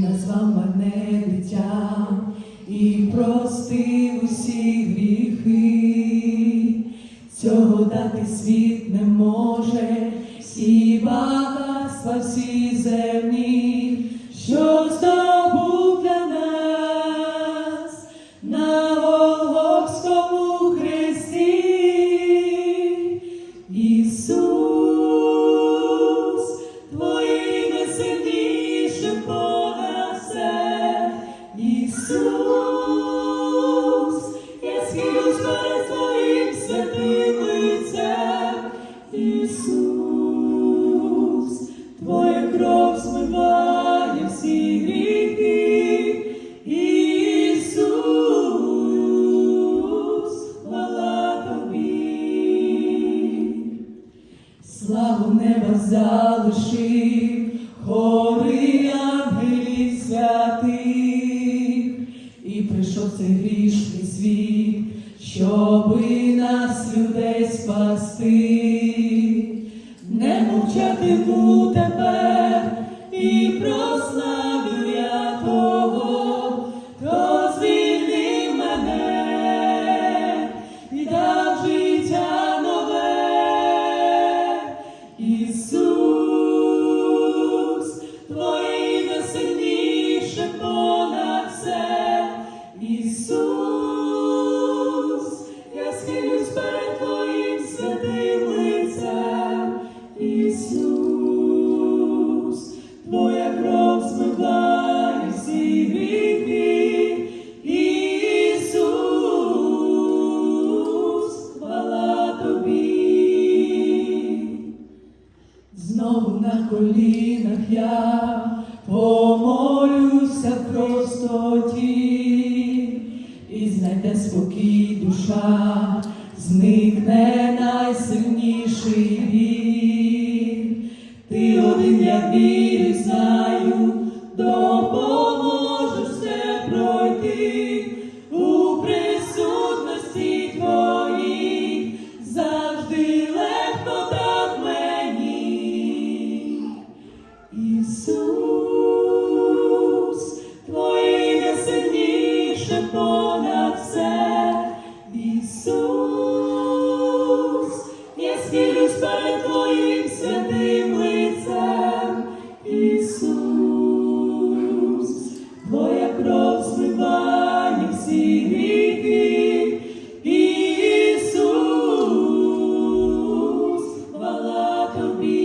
назвав мене дитя і простив усі гріхи. Цього дати світ не може, Ісус, Твоя кров змиває всі гріхи. Ісус, хвала Тобі. Славу неба залишив, хори ангелів святих, і прийшов цей грішний світ, щоби нас людей спасти, мовчатиму тепер і прославлю я того, хто звільнив мене і дав життя нове. Ісус, Твоє найсильніше сильніше Знову на колінах я помолюся в простоті, і знайде спокій душа, зникне найсильніший біль. Ти один я вірю, знаю, допоможеш все. Ісус, я схилюсь перед Твоїм святим лицем. Ісус, Твоя кров змиває всі гріхи. Ісус, хвала Тобі.